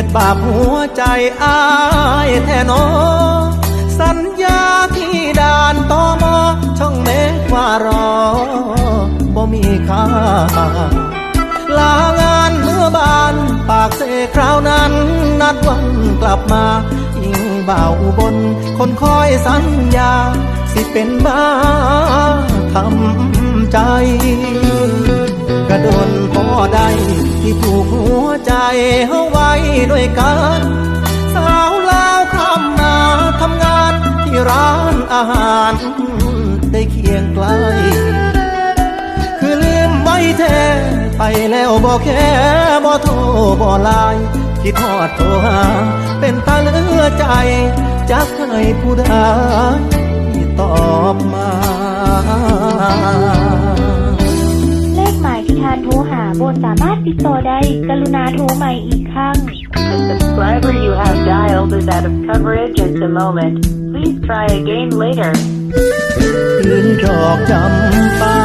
าปหัวใจอายแท้นอ สัญญาที่ด่านตอมอช่องเมฆว่ารอบ่มีค่าลางานเมื่อบาน ปากเสคราวนั้น นัดวันกลับมาอิงบ่าวอุบนคนคอยสัญญา สิเป็นบ้าทำใจ ที่ผูกหัวใจเฮาไว้ด้วยกัน สาวลาวคำนาทำงานที่ร้านอาหารได้เคียงไกล คือลืมไว้แท้ไปแล้วบอกแค่บ่โทรบ่ไลน์คิดทอดโทรหาเป็นตาเหลือใจจักให้ผู้ใดตอบมาายที่ท่านโทรหาบนสามารถติดต่อได้ กรุณาโทรใหม่อีกครั้ง The subscriber you have dialed is out of coverage at the moment. Please try again later. ยืนดอกจำปา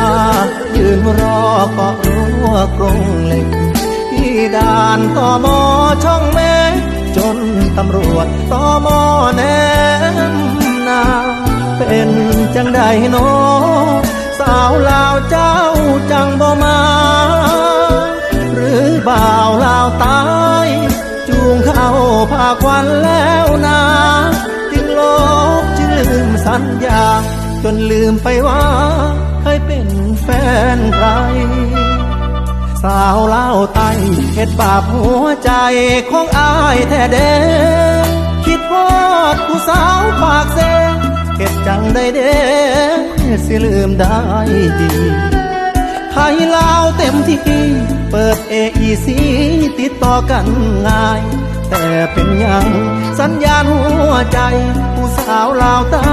ยืนรอเกาะรั้วกรงเหล็กที่ด่านตอมอช่องแม่จนตำรวจตอมอแนมนาเป็นจังใดโนอสาวลาวเจ้าจังบ่ จนลืมไปว่าเคยเป็นแฟนใคร สาวเล่าไตเห็ดบาปหัวใจของอายแท้เด้คิดพอดผู้สาวปากเซเห็ดจังได้เด้สิลืมได้ดีไทยลาวเต็มที่ เปิดเอไอซีติดต่อกันง่าย แต่เป็นยังสัญญาณหัวใจ ผู้สาวลาวตา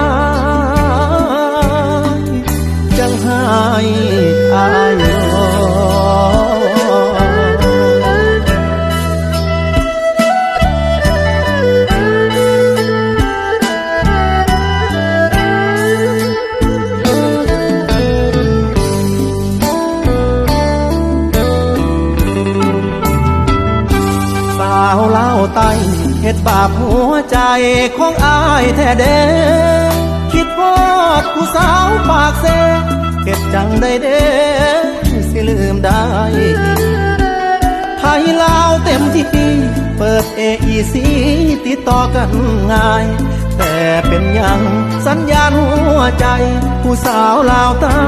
ให้อายรอสาวเล่าไตเห็ดบาปหัวใจของอายแท้เด้คิดพอดผู้สาวปากเซ เก็บจังได้เด้สิลืมได้ ไทยลาวเต็มที่ เปิดเอไอซีติดต่อกันง่าย แต่เป็นยังสัญญาณหัวใจ ผู้สาวลาวตา